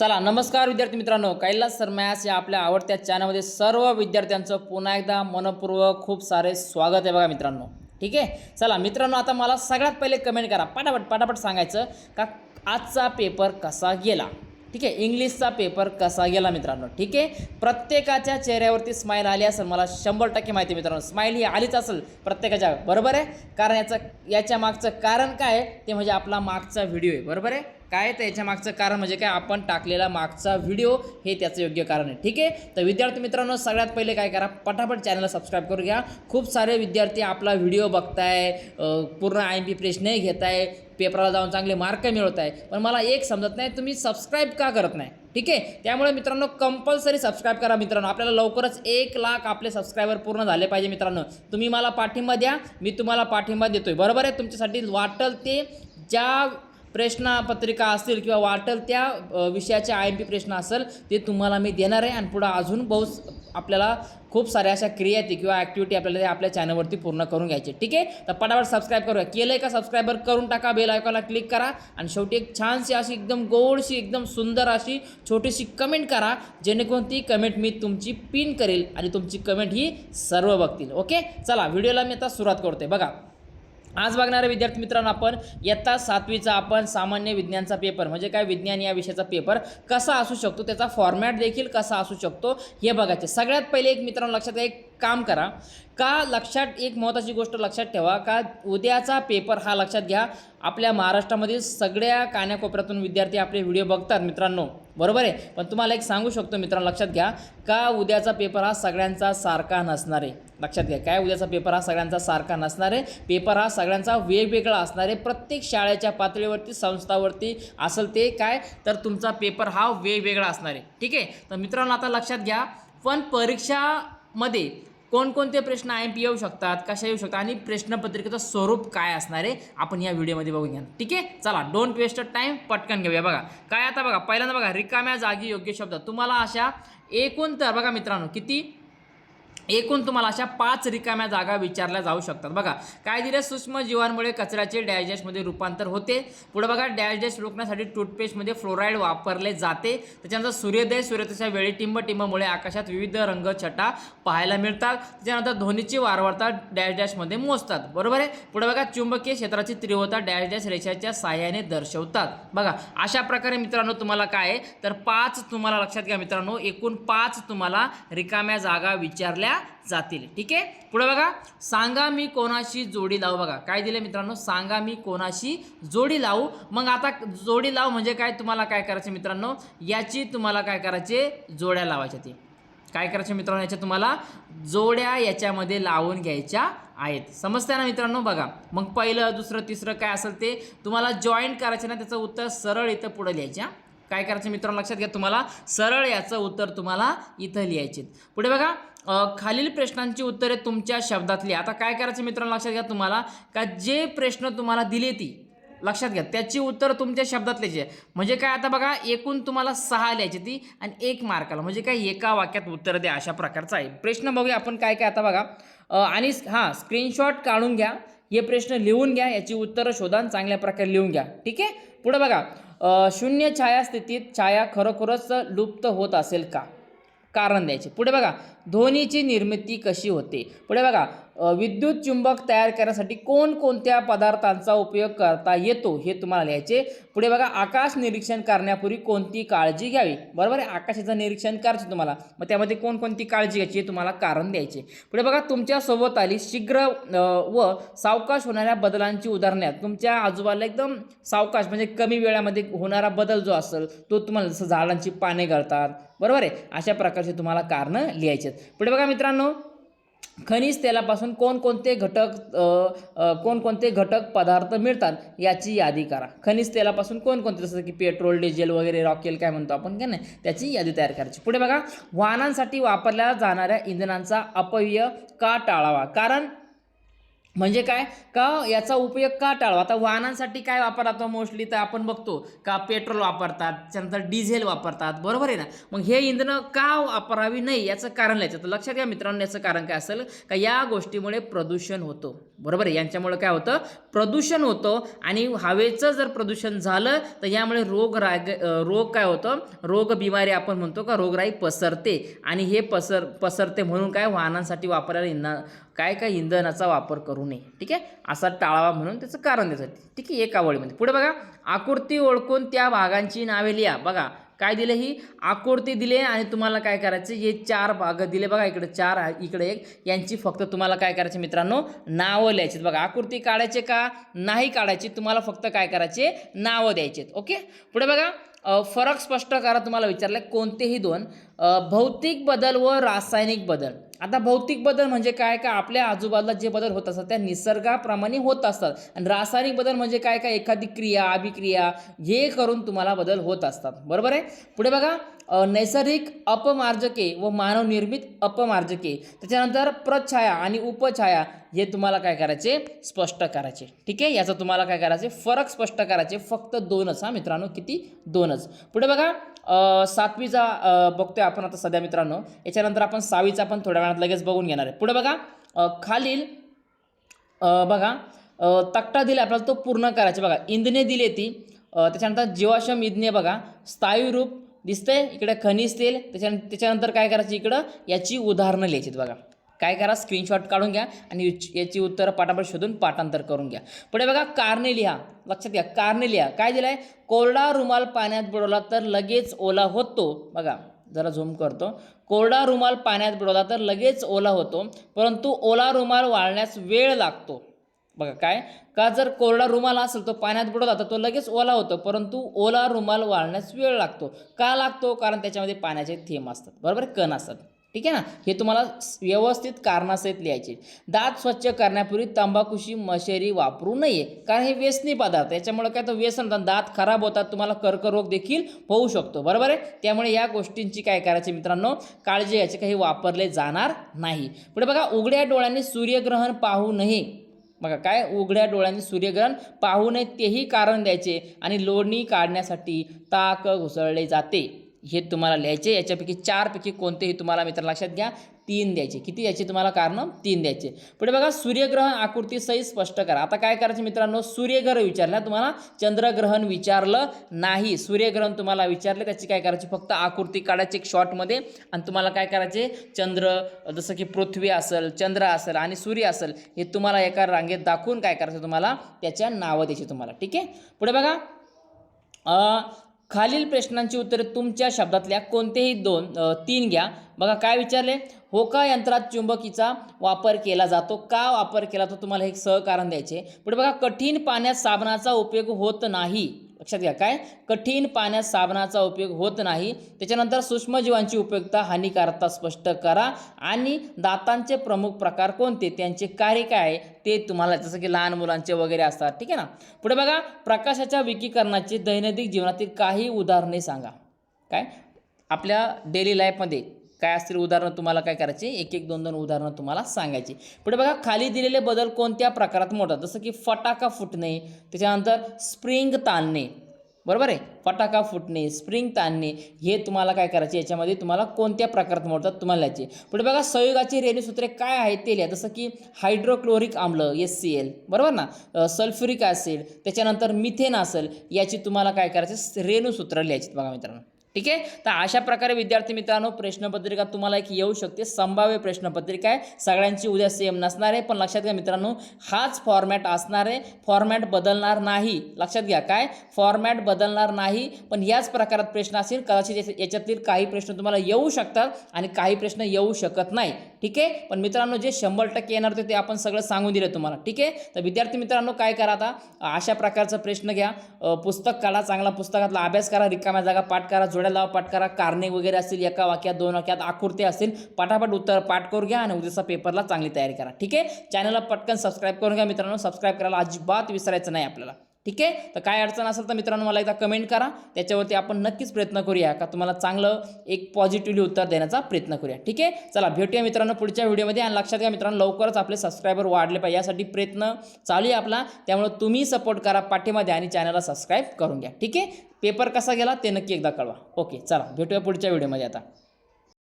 चला नमस्कार विद्यार्थी मित्रांनो. कैलास सरमॅस या आपल्या आवडत्या चॅनलमध्ये सर्व विद्यार्थ्यांचं पुन्हा एकदा मनपूर्वक खूप सारे स्वागत आहे बघा मित्रांनो. ठीक आहे? चला मित्रांनो आता मला सगळ्यात पहिले कमेंट करा. पटापट पटापट सांगायचं का आजचा पेपर कसा गेला? ठीक आहे? इंग्लिशचा पेपर कसा गेला मित्रांनो? ठीक आहे? प्रत्येकाच्या चेहऱ्यावरती स्माईल आली असेल मला शंभर टक्के माहिती मित्रांनो. स्माईल ही आलीच असेल प्रत्येकाच्या. बरोबर आहे? कारण याचं याच्या मागचं कारण काय आहे? ते म्हणजे आपला मागचा व्हिडिओ आहे. बरोबर आहे? काय तर याच्या मागचं कारण? म्हणजे काय आपण टाकलेला मागचा व्हिडिओ हे त्याचं योग्य कारण आहे. ठीक आहे? तर विद्यार्थी मित्रांनो सगळ्यात पहिले काय करा पटापट चॅनलला सबस्क्राईब करून घ्या. खूप सारे विद्यार्थी आपला व्हिडिओ बघताय पूर्ण आय एम पी नाही घेत आहे पेपराला जाऊन चांगले मार्क मिळवत आहे पण मला एक समजत नाही तुम्ही सबस्क्राईब का करत नाही? ठीक आहे? त्यामुळे मित्रांनो कंपल्सरी सबस्क्राईब करा मित्रांनो. आपल्याला लवकरच एक लाख आपले सबस्क्रायबर पूर्ण झाले पाहिजे मित्रांनो. तुम्ही मला पाठिंबा द्या मी तुम्हाला पाठिंबा देतोय. बरोबर आहे? तुमच्यासाठी वाटल ते ज्या प्रश्नपत्रिका असतील किंवा वाटेल त्या विषयाचे आय एम पी प्रश्न असेल ते तुम्हाला मी देणार आहे. आणि पुढं अजून बहुत आपल्याला खूप साऱ्या अशा क्रिया आहेत किंवा ॲक्टिव्हिटी आपल्याला ते आपल्या चॅनलवरती पूर्ण करून घ्यायची. ठीक आहे? तर पटापट सबस्क्राईब करूया. केलं आहे का सबस्क्रायबर करून टाका. बेल आयकॉनला क्लिक करा. आणि शेवटी एक छानशी अशी एकदम गोडशी एकदम सुंदर अशी छोटीशी कमेंट करा जेणेकरून ती कमेंट मी तुमची पिन करेल आणि तुमची कमेंट ही सर्व बघतील. ओके चला व्हिडिओला मी आता सुरुवात करतोय. बघा. आज बघणारे विद्यार्थी मित्रांनो आपण इयत्ता सातवीचा आपण सामान्य विज्ञानचा पेपर म्हणजे काय विज्ञान या विषयाचा पेपर कसा असू शकतो त्याचा फॉर्मॅट देखील कसा असू शकतो हे बघायचे. सगळ्यात पहिले एक मित्रांनो लक्षात एक काम करा. का लक्षात एक महत्त्वाची गोष्ट लक्षात ठेवा का उद्याचा पेपर हा लक्षात घ्या. आपल्या महाराष्ट्रामधील सगळ्या कान्याकोपऱ्यातून विद्यार्थी आपले व्हिडिओ बघतात मित्रांनो. बरोबर आहे? पण तुम्हाला एक सांगू शकतो मित्रांनो लक्षात घ्या. का उद्याचा पेपर हा सगळ्यांचा सारखा नसणार आहे? लक्षात घ्या काय उद्याचा पेपर हा सगळ्यांचा सारखा नसणार आहे. पेपर हा सगळ्यांचा वेगवेगळा असणार आहे. प्रत्येक शाळेच्या पातळीवरती संस्थावरती असेल ते काय तर तुमचा पेपर हा वेगवेगळा असणार आहे. ठीक आहे? तर मित्रांनो आता लक्षात घ्या. पण परीक्षामध्ये कोणकोणते प्रश्न आय एम पी येऊ शकतात कशा येऊ शकतात आणि प्रश्नपत्रिकेचं स्वरूप काय असणार आहे आपण या व्हिडिओमध्ये बघून घ्या ठीक आहे? चला डोंट वेस्ट टाईम पटकन घेऊया. बघा काय आता बघा पहिल्यांदा बघा रिकाम्या जागी योग्य शब्द. तुम्हाला अशा एकूण तर बघा मित्रांनो किती? एकूण तुम्हाला अशा पाच रिकाम्या जागा विचारल्या जाऊ शकतात. बघा काय दिलं सूक्ष्म जीवांमुळे कचऱ्याचे डॅशडॅशमध्ये रूपांतर होते. पुढे बघा डॅश डॅश रोखण्यासाठी टूथपेस्टमध्ये फ्लोराईड वापरले जाते. त्याच्यानंतर सूर्योदय सूर्योदयाच्या वेळी टिंब टिंबमुळे आकाशात विविध रंग छटा पाहायला मिळतात. त्याच्यानंतर ध्वनीची वारंवारता डॅश डॅशमध्ये मोजतात. बरोबर आहे? पुढे बघा चुंबकीय क्षेत्राची तीव्रता डॅश डॅश रेषाच्या साह्याने दर्शवतात. बघा अशा प्रकारे मित्रांनो तुम्हाला काय आहे? तर पाच तुम्हाला लक्षात घ्या मित्रांनो. एकूण पाच तुम्हाला रिकाम्या जागा विचारल्या जातील. ठीक आहे? पुढे बघा. सांगा मी कोणाशी जोडी लावू बघा. काय दिले मित्रांनो? सांगा मी कोणाशी जोडी लावू. मग आता जोडी लावू म्हणजे काय? तुम्हाला काय करायचे मित्रांनो? याची तुम्हाला काय करायचे? जोड्या लावायच्या ते. काय करायचे मित्रांनो? याच्या तुम्हाला जोड्या याच्यामध्ये लावून घ्यायच्या आहेत. समजतंय ना मित्रांनो? बघा. मग पहिलं दुसरं तिसरं काय असेल ते तुम्हाला जॉईंट करायचे ना त्याचं उत्तर सरळ इथं पुढे लिहायच्या काय करायचं मित्रांनो? लक्षात घ्या तुम्हाला. सरळ याचं उत्तर तुम्हाला इथं लिहायचे पुढे बघा. खालील प्रश्नांची उत्तरे तुमच्या शब्दातली. आता काय करायचं मित्रांनो लक्षात घ्या तुम्हाला. का जे प्रश्न तुम्हाला दिले ती लक्षात घ्या. त्याची उत्तर तुमच्या शब्दात लिहायची आहे. म्हणजे काय आता बघा एकूण तुम्हाला सहा लिहायची ती आणि एक मार्काला म्हणजे काय एका वाक्यात उत्तर द्या अशा प्रकारचं आहे. प्रश्न बघूया आपण काय काय आता बघा. आणि हां स्क्रीनशॉट काढून घ्या. हे प्रश्न लिहून घ्या. याची उत्तरं शोधा चांगल्या प्रकारे लिहून घ्या. ठीक आहे? पुढे बघा. शून्य छाया स्थितीत छाया खरोखरच लुप्त होत असेल का? कारण द्यायचे. पुढे बघा ध्वनीची निर्मिती कशी होते? पुढे बघा विद्युत चुंबक तयार करण्यासाठी कोणकोणत्या पदार्थांचा उपयोग करता येतो हे तुम्हाला लिहायचे पुढे बघा आकाश निरीक्षण करण्यापूर्वी कोणती काळजी घ्यावी? बरोबर आहे? आकाशाचं निरीक्षण करायचं तुम्हाला. मग त्यामध्ये कोणकोणती काळजी घ्यायची हे तुम्हाला कारण द्यायचे पुढे बघा तुमच्यासोबत आली शीघ्र व सावकाश होणाऱ्या बदलांची उदाहरणे आहेत. तुमच्या आजूबाजूला एकदम सावकाश म्हणजे कमी वेळामध्ये होणारा बदल जो असेल तो तुम्हाला जसं झाडांची पाने गळतात. बरोबर आहे? अशा प्रकारचे तुम्हाला कारणं लिहायचे आहेत. पुढे बघा मित्रांनो खनिज तेलापासून कोणकोणते घटक कोणकोणते घटक पदार्थ मिळतात याची यादी करा. खनिज तेलापासून कोणकोणते जसं की पेट्रोल डिझेल वगैरे रॉकेल काय म्हणतो आपण काय नाही त्याची यादी तयार करायची. पुढे बघा वाहनांसाठी वापरल्या जाणाऱ्या इंधनांचा अपव्यय का टाळावा? कारण म्हणजे काय? का याचा उपयोग का टाळवा? आता वाहनांसाठी काय वापरतो मोस्टली तर आपण बघतो का पेट्रोल वापरतात त्यानंतर डिझेल वापरतात. बरोबर आहे ना? मग हे इंधनं का वापरावी? नाही याचं कारण लिहायचं. तर लक्षात घ्या मित्रांनो याचं कारण काय असेल? का या गोष्टीमुळे प्रदूषण होतो. बरोबर आहे? यांच्यामुळे काय होतं? प्रदूषण होतं आणि हवेचं जर प्रदूषण झालं तर यामुळे रोग राग रोग काय होतं? रोग बिमारी आपण म्हणतो का? रोगराई पसरते. आणि हे पसर पसरते म्हणून काय? वाहनांसाठी वापरायला इंधन काय काय इंधनाचा वापर करू नये. ठीक आहे? असा टाळावा म्हणून त्याचं कारण देतात. ठीक आहे? एका वळीमध्ये पुढे बघा. आकृती ओळखून त्या भागांची नावे लिहा. बघा. काय दिले ही? आकृती दिले आणि तुम्हाला काय करायचे? हे चार भाग दिले बघा इकडे चार आहे, इकडे एक. यांची फक्त तुम्हाला काय करायचे मित्रांनो? नावं लिहायची बघा आकृती काढायचे का? नाही काढायची. तुम्हाला फक्त काय करायचे? नावं द्यायचे ओके? पुढे बघा फरक स्पष्ट करा तुम्हाला विचारलं कोणतेही दोन. भौतिक बदल व रासायनिक बदल. आता भौतिक बदल म्हणजे काय का आपल्या आजूबाजूला जे बदल होत असतात त्या निसर्गाप्रमाणे होत असतात. आणि रासायनिक बदल म्हणजे काय काय एखादी क्रिया अभिक्रिया हे करून तुम्हाला बदल होत असतात. बरोबर आहे? पुढे बघा नैसर्गिक अपमार्जके व मानवनिर्मित अपमार्जके. त्याच्यानंतर प्रछाया आणि उपछाया हे तुम्हाला काय करायचे? स्पष्ट करायचे. ठीक आहे? याचं तुम्हाला काय करायचे? फरक स्पष्ट करायचे. फक्त दोनच हा मित्रांनो किती? दोनच. पुढे बघा सातवीचा बघतोय आपण आता सध्या मित्रांनो. याच्यानंतर आपण सहावीचा पण थोड्या वेळात लगेच बघून घेणार आहे. पुढे बघा खालील बघा अ, तक्ता दिला आपल्याला तो पूर्ण करायचा. बघा इंधने दिली ती त्याच्यानंतर जीवाश्म इंधने बघा स्थायी रूप दिसतंय इकडे खनिज तेल त्याच्या त्याच्यानंतर काय करायचं इकडं? याची उदाहरणं लिहायची बघा. काय करा स्क्रीनशॉट काढून घ्या आणि याची- उत्तरं पाठापाठ शोधून पाठांतर करून घ्या. पुढे बघा कारणे लिहा. लक्षात घ्या कारणे लिहा. काय दिलं आहे कोरडा रुमाल पाण्यात बुडवला तर लगेच ओला होतो. बघा जरा झूम करतो. कोरडा रुमाल पाण्यात बुडवला तर लगेच ओला होतो परंतु ओला रुमाल वाळण्यास वेळ लागतो. बघा काय? का जर कोरडा रुमाल असेल तो पाण्यात बुडवला तर तो लगेच ओला होतो परंतु ओला रुमाल वाळण्यास वेळ लागतो. का लागतो? कारण त्याच्यामध्ये पाण्याचे थेंब असतात. बरोबर? कण असतात. ठीक आहे ना? हे तुम्हाला व्यवस्थित कारणासहित लिहायचे. दात स्वच्छ करण्यापूर्वी तंबाखूशी मशेरी वापरू नये. कारण हे व्यसनी पदार्थ. याच्यामुळे काय तर व्यसन होतात दात खराब होतात. तुम्हाला कर्करोग देखील होऊ शकतो. बरोबर आहे? त्यामुळे या गोष्टींची काय करायची मित्रांनो? काळजी घ्यायची काही वापरले जाणार नाही. पुढे बघा. उघड्या डोळ्यांनी सूर्यग्रहण पाहू नये. बघा काय? उघड्या डोळ्यांनी सूर्यग्रहण पाहू नये. तेही कारण द्यायचे. आणि लोणी काढण्यासाठी ताक घुसळले जाते. हे तुम्हाला लिहायचे याच्यापैकी चारपैकी कोणतेही तुम्हाला मित्र लक्षात घ्या तीन द्यायचे. किती द्यायचे तुम्हाला कारण? तीन द्यायचे. पुढे बघा सूर्यग्रहण आकृती सही स्पष्ट करा. आता काय करायचं मित्रांनो? सूर्यग्रहण विचारलं. तुम्हाला चंद्रग्रहण विचारलं नाही. सूर्यग्रहण तुम्हाला विचारलं त्याची काय करायची? फक्त आकृती काढायची एक शॉर्टमध्ये आणि तुम्हाला काय करायचे? चंद्र जसं की पृथ्वी असेल चंद्र असेल आणि सूर्य असेल हे तुम्हाला एका रांगेत दाखवून काय करायचं तुम्हाला? त्याच्या नावं द्यायची तुम्हाला. ठीक आहे? पुढे बघा खालील प्रश्नांची उत्तरे तुमच्या शब्दातल्या कोणतेही दोन तीन घ्या. बघा काय विचारले? होका यंत्रात चुंबकीचा वापर केला जातो? का वापर केला तो तुम्हाला एक सहकारण द्यायचे पुढे बघा कठीण पाण्यात साबणाचा उपयोग होत नाही. लक्षात घ्या. काय? कठीण पाण्यात साबणाचा उपयोग होत नाही. त्याच्यानंतर सूक्ष्मजीवांची उपयोगिता हानिकारकता स्पष्ट करा. आणि दातांचे प्रमुख प्रकार कोणते? त्यांचे कार्य काय आहे? ते तुम्हाला जसं की लहान मुलांचे वगैरे असतात. ठीक आहे ना? पुढे बघा. प्रकाशाच्या विकीकरणाची दैनंदिन जीवनातील काही उदाहरणे सांगा. काय? आपल्या डेली लाईफमध्ये काय असतील उदाहरणं तुम्हाला काय करायची? एक एक दोन दोन उदाहरणं तुम्हाला सांगायची. पुढे बघा खाली दिलेले बदल कोणत्या प्रकारात मोडतात जसं की फटाका फुटणे त्याच्यानंतर स्प्रिंग ताणणे. बरोबर आहे? फटाका फुटणे स्प्रिंग ताणणे हे तुम्हाला काय करायचे? याच्यामध्ये तुम्हाला कोणत्या प्रकारात मोडतात तुम्हाला याचे पुढे बघा संयोगाची रेणूसूत्रे काय आहेत? ते लिहा. जसं की हायड्रोक्लोरिक आम्ल एस सी एल बरोबर ना? सल्फ्युरिक ॲसिड त्याच्यानंतर मिथेन असेल याची तुम्हाला काय करायचे? रेणूसूत्र लिहायची बघा मित्रांनो. ठीक आहे? तर अशा प्रकारे विद्यार्थी मित्रांनो प्रश्नपत्रिका तुम्हाला एक येऊ शकते. संभाव्य प्रश्नपत्रिका आहे. सगळ्यांची उद्या सेम नसणार आहे. पण लक्षात घ्या मित्रांनो हाच फॉर्मॅट असणार आहे. फॉर्मॅट बदलणार नाही. लक्षात घ्या. काय? फॉर्मॅट बदलणार नाही. पण याच प्रकारात प्रश्न असतील. कदाचित याच्यातील काही प्रश्न तुम्हाला येऊ शकतात आणि काही प्रश्न येऊ शकत नाही. ठीक आहे? पण मित्रांनो जे शंभर टक्के येणार होते ते आपण सगळं सांगून दिलं तुम्हाला. ठीक आहे? तर विद्यार्थी मित्रांनो काय करा आता? अशा प्रकारचा प्रश्न घ्या. पुस्तक काढा चांगला पुस्तकातला अभ्यास करा रिकाम्या जागा पाठ करा जोड्या लावा पाठ करा कारणे वगैरे असतील एका वाक्यात दोन वाक्यात आकृती असतील पाठापाठ उत्तर पाठ करू घ्या आणि उद्याचा पेपरला चांगली तयारी करा. ठीक आहे? चॅनलला पटकन सबस्क्राईब करून घ्या मित्रांनो. सबस्क्राईब करायला अजिबात विसरायचं नाही आपल्याला. ठीक आहे? तर काय अडचण असेल तर मित्रांनो मला एकदा कमेंट करा. त्याच्यावरती आपण नक्कीच प्रयत्न करूया का तुम्हाला चांगलं एक पॉझिटिव्हली उत्तर देण्याचा प्रयत्न करूया. ठीक आहे? चला भेटूया मित्रांनो पुढच्या व्हिडिओमध्ये आणि लक्षात घ्या मित्रांनो लवकरच आपले सबस्क्रायबर वाढले पाहिजे. यासाठी प्रयत्न चालू आहे आपला. त्यामुळे तुम्ही सपोर्ट करा पाठीमध्ये आणि चॅनलला सबस्क्राईब करून घ्या. ठीक आहे? पेपर कसा गेला ते नक्की एकदा कळवा. ओके चला भेटूया पुढच्या व्हिडिओमध्ये आता.